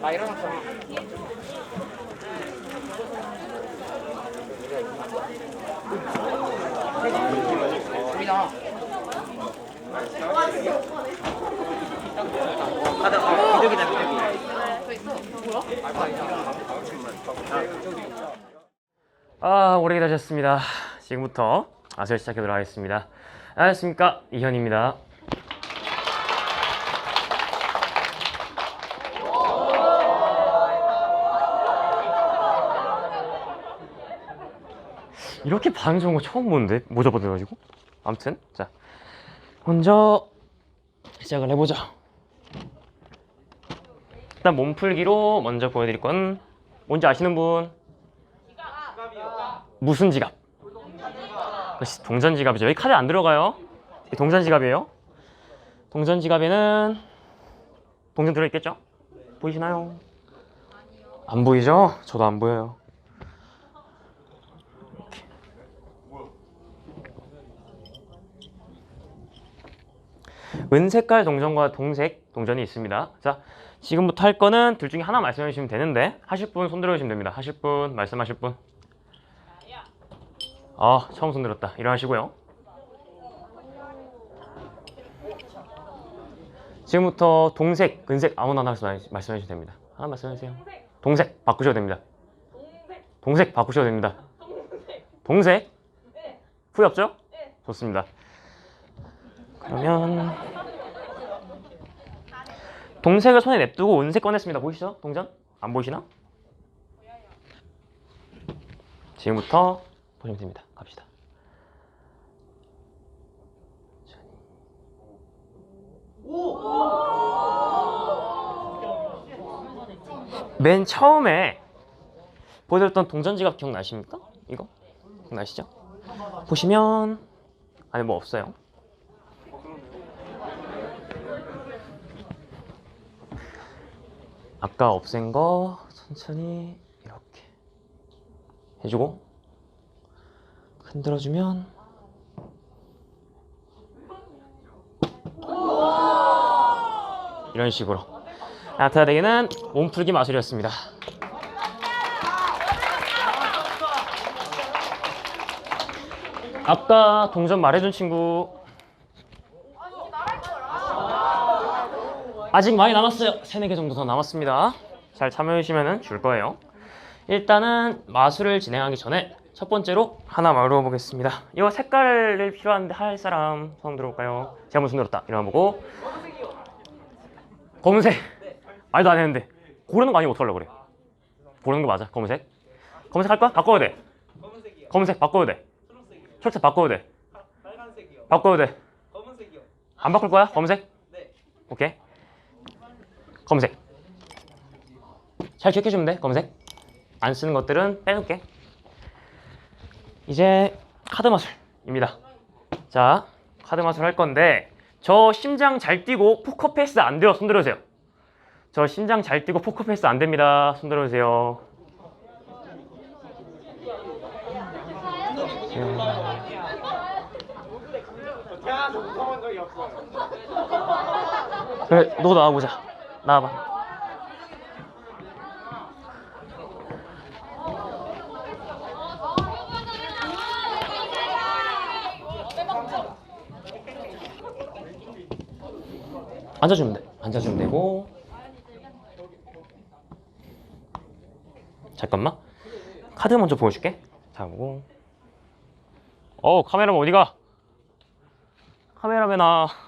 나 일어났잖아. 우리나. 카드 어 비둘기다 비둘기. 아, 오래 기다리셨습니다. 지금부터 아슬 시작해보도록 하겠습니다. 안녕하십니까. 이현입니다. 이렇게 반응 좋은 거 처음 보는데? 모자 벗어가지고? 아무튼, 자. 먼저 시작을 해보자. 일단 몸풀기로 먼저 보여드릴 건 뭔지 아시는 분? 무슨 지갑? 동전 지갑이죠. 여기 카드 안 들어가요. 동전 지갑이에요. 동전 지갑에는 동전 들어있겠죠? 보이시나요? 안 보이죠? 저도 안 보여요. 이렇게. 은색깔 동전과 동색 동전이 있습니다. 자, 지금부터 할 거는 둘 중에 하나 말씀해 주시면 되는데 하실 분 손 들어 주시면 됩니다. 하실 분, 말씀하실 분. 아, 처음 손 들었다. 일어나시고요. 지금부터 동색, 은색 아무나 하나 말씀- 말씀해 주시면 됩니다. 하나 말씀해 주세요. 동색 바꾸셔도 됩니다. 동색 바꾸셔도 됩니다. 동색? 후회 없죠? 좋습니다. 그러면 동색을 손에 냅두고 은색 꺼냈습니다. 보이시죠? 동전? 안 보이시나? 지금부터 보시면 됩니다. 갑시다. 맨 처음에 보여드렸던 동전 지갑 기억나십니까? 이거? 기억나시죠? 보시면 안에 뭐 없어요. 아까 없앤 거 천천히 이렇게 해주고 흔들어주면 이런 식으로 나타나기는 몸풀기 마술이었습니다. 아까 동전 말해준 친구 아직 많이 남았어요. 세네 개 정도 더 남았습니다. 잘 참여해주시면 줄 거예요. 일단은 마술을 진행하기 전에 첫 번째로 하나 물어보겠습니다. 이거 색깔을 필요한데 할 사람 손 들어볼까요? 제가 무슨 들었다. 일어나 보고 검은색. 말도 안 했는데 고르는 거 아니고 어떡하려고 그래? 고르는 거 맞아. 검은색. 검은색 할 거야? 바꿔야 돼. 검은색이요. 검은색 바꿔야 돼. 초록색 바꿔야 돼. 빨간색이요. 바꿔야 돼. 검은색이요. 안 바꿀 거야? 검은색? 네. 오케이. 검은색. 잘 기억해주면 돼, 검은색. 안 쓰는 것들은 빼놓게. 이제 카드 마술입니다. 자, 카드 마술 할 건데, 저 심장 잘 뛰고 포커페이스 안 돼요. 손 들어주세요. 저 심장 잘 뛰고 포커페이스 안 됩니다. 손 들어주세요. 그래, 너 나와보자. 나와봐. 앉아주면 돼. 앉아주면 되고. 잠깐만. 카드 먼저 보여줄게. 자, 보고. 어, 카메라맨 어디 가? 카메라맨아.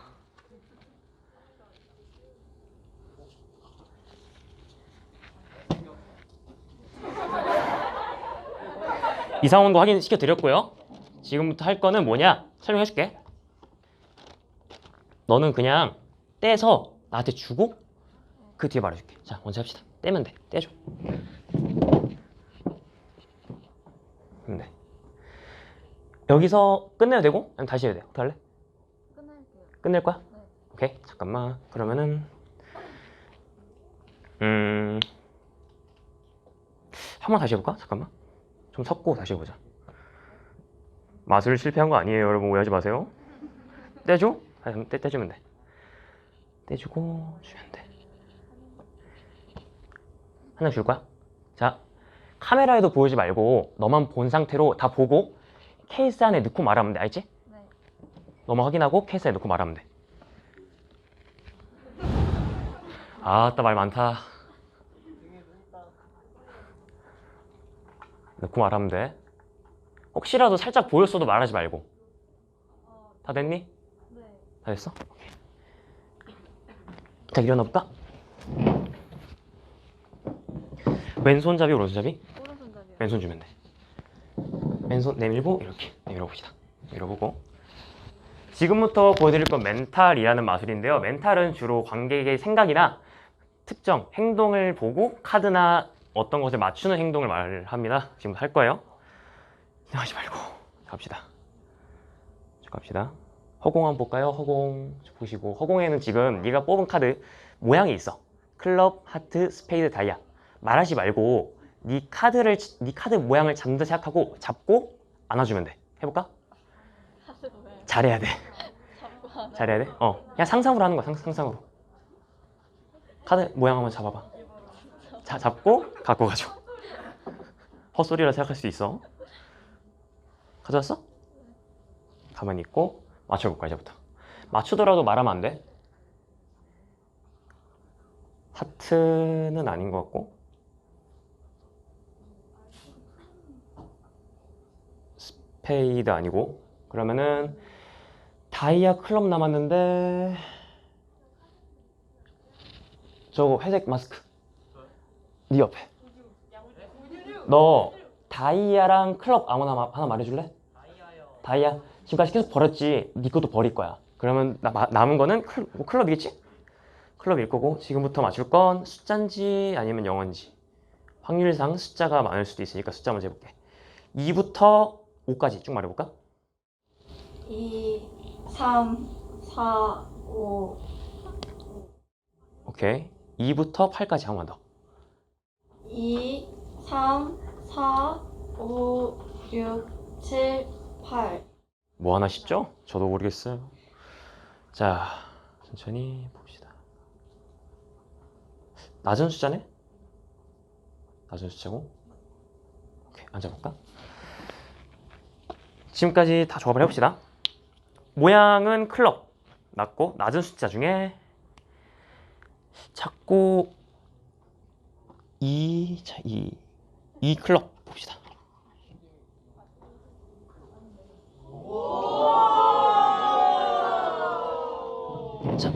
이상원도 확인시켜 드렸고요. 지금부터 할 거는 뭐냐? 설명해 줄게. 너는 그냥 떼서 나한테 주고 그 뒤에 말해줄게. 자, 먼저 합시다. 떼면 돼. 떼줘. 그럼 돼. 여기서 끝내도 되고 아니면 다시 해야 돼. 어떻게 할래? 끝낼게요. 끝낼 거야? 네. 오케이. 잠깐만. 그러면은 음. 한 번 다시 해볼까? 잠깐만. 좀 섞고 다시 해보자. 마술 실패한 거 아니에요, 여러분 오해하지 마세요. 떼줘? 한번 떼, 떼주면 돼. 떼주고 주면 돼. 장줄 거야. 자, 카메라에도 보이지 말고 너만 본 상태로 다 보고 케이스 안에 넣고 말하면 돼. 알지? 네. 너만 확인하고 케이스 안에 넣고 말하면 돼. 아따 말 많다. 넣고 말하면 돼. 혹시라도 살짝 보였어도 말하지 말고. 다 됐니? 네. 다 됐어? 자 일어나 볼까? 왼손잡이 오른손잡이? 오른손잡이요. 왼손 주면 돼. 왼손 내밀고 이렇게 내밀어 봅시다. 밀어 보고. 지금부터 보여드릴 건 멘탈이라는 마술인데요. 멘탈은 주로 관객의 생각이나 특정 행동을 보고 카드나 어떤 것을 맞추는 행동을 말합니다. 지금 할 거예요. 긴장하지 말고 갑시다. 쭉 갑시다. 허공 한번 볼까요? 허공 쭉 보시고 허공에는 지금 네가 뽑은 카드 모양이 있어. 클럽, 하트, 스페이드, 다이아. 말하지 말고 네 카드를 네 카드 모양을 잡는다 생각하고 잡고 안아주면 돼. 해볼까? 잘해야 돼. 잘해야 돼. 어, 그냥 상상으로 하는 거야. 상, 상상으로. 카드 모양 한번 잡아봐. 자, 잡고 갖고 가죠. 헛소리라 생각할 수 있어. 가져왔어? 가만히 있고 맞춰볼까 이제부터. 맞추더라도 말하면 안 돼. 하트는 아닌 것 같고. 스페이드 아니고. 그러면은 다이아 클럽 남았는데 저거 회색 마스크 네 옆에 너 다이아랑 클럽 아무나 마- 하나 말해줄래? 다이아 지금까지 계속 버렸지 네 것도 버릴 거야 그러면 나, 마- 남은 거는 클, 뭐 클럽이겠지? 클럽일 거고 지금부터 맞출 건 숫자인지 아니면 영어인지 확률상 숫자가 많을 수도 있으니까 숫자 먼저 해볼게 2부터 5까지 쭉 말해볼까? 2, 3, 4, 5. 오케이 2부터 8까지 한 번 더 2, 3, 4, 5, 6, 7, 8. 뭐 하나 쉽죠? 저도 모르겠어요. 자, 천천히 봅시다. 낮은 숫자네? 낮은 숫자고. 오케이, 앉아볼까? 지금까지 다 조합을 해봅시다. 모양은 클럽. 낮고, 낮은 숫자 중에 작고 2, 자, 2, 2 클럽 봅시다. 자,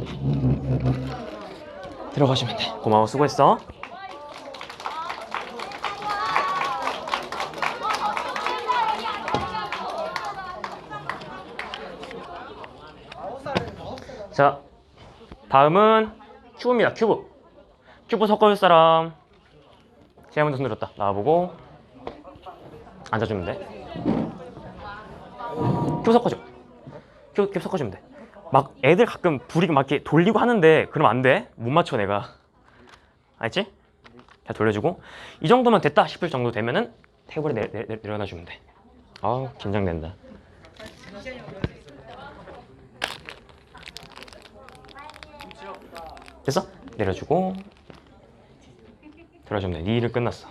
들어가시면 돼. 고마워, 수고했어. 자, 다음은 큐브입니다. 큐브. 큐브 섞어줄 사람. 제가 먼저 손 들었다. 나와보고 앉아주면 돼. 큐브 섞어줘. 큐브, 큐브 섞어주면 돼. 막 애들 가끔 불이 막 이렇게 돌리고 하는데 그럼 안 돼. 못 맞춰 내가. 알지? 잘 돌려주고 이 정도면 됐다 싶을 정도 되면은 테이블에 내려놔 주면 돼. 아우 긴장된다. 됐어? 내려주고 들어주면 돼. 네 일은 끝났어.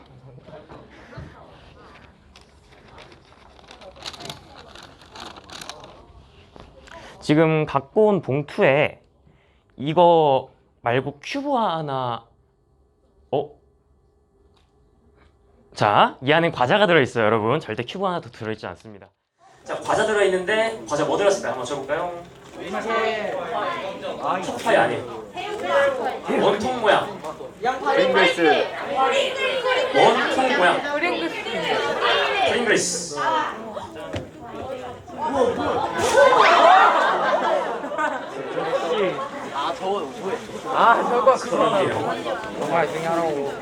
지금 갖고 온 봉투에 이거 말고 큐브 하나 어? 자, 이 안에 과자가 들어있어요, 여러분. 절대 큐브 하나도 들어있지 않습니다. 자, 과자 들어있는데 과자 뭐 들었을까요? 한번 맞춰볼까요? 초파이 아니에요. 원통 모양. 링글스 원통 모양. 프링글스. 아 저거 아 저거 그거. 정말 중요하라고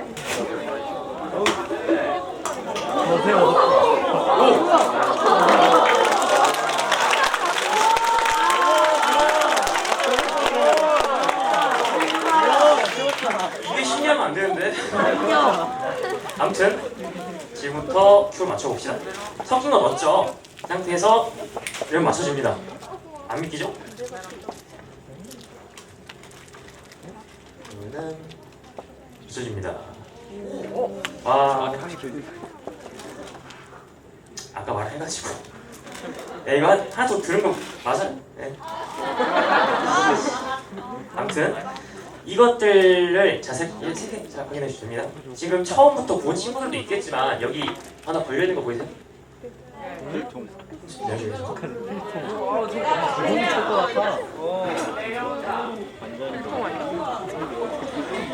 이게 신기하면 안 되는데. 아무튼 지금부터 큐를 맞춰봅시다. 성준호 넣었죠? 이 상태에서 이름 맞춰줍니다. 안 믿기죠? 그러면은 맞춰줍니다. 와 아까 말해가지고 야 이거 한- 하나 더 들은 거 맞아? 네. 아무튼 이것들을 자세히 확인해 주십니다. 지금 처음부터 본 친구들도 있겠지만 여기 하나 걸려 있는 거 보이세요?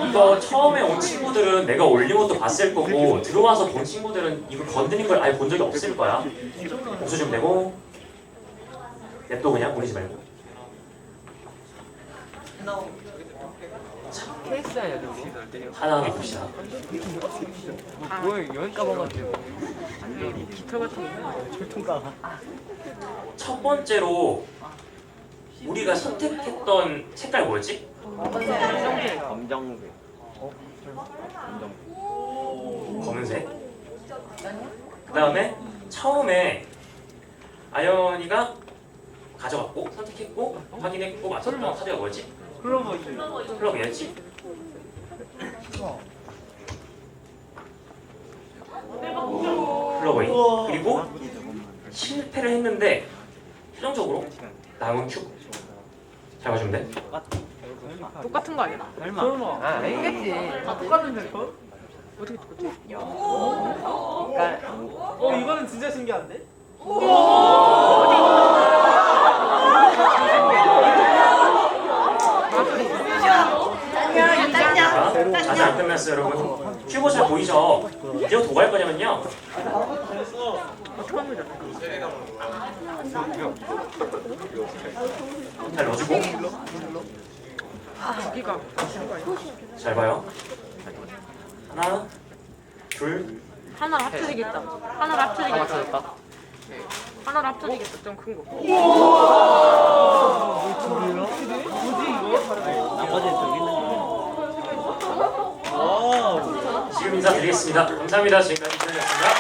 이거 처음에 온 친구들은 내가 올린 것도 봤을 거고 들어와서 본 친구들은 이거 건드린 걸 아예 본 적이 없을 거야. 좀 내고 냅둬 그냥 보내지 말고. 케이스야 저기. 하나하나 봅시다. 뭐야 여기 까봐가지고. 기타 같은 거. 철통가. 첫 번째로 우리가 선택했던 색깔 뭐였지? 검정색. 검은색. 그 다음에 처음에 아연이가 가져갔고 선택했고 확인했고 맞췄던 카드가 뭐였지? 플로버이. 플러그였지? 플러그인 그리고 실패를 했는데 최종적으로 남은 큐. 잘 봐주면 돼. 똑같은 거 아니야? 설마. 아 알겠지. 다 똑같은데 거? 어떻게 똑같아? 그러니까 어 이거는 진짜 신기한데? 자, 아직 안 끝났어요, 여러분. 큐브 잘 보이죠? 이제 더갈 거냐면요. 잘 넣어주고. 잘 봐요. 하나, 둘, 하나를 합쳐지겠다. 하나를 다 합쳐지겠다. 하나를 합쳐지겠다. 좀 큰 거. 나머지는 저기 있는 거. 지금 인사드리겠습니다. 감사합니다. 지금까지 이현이었습니다.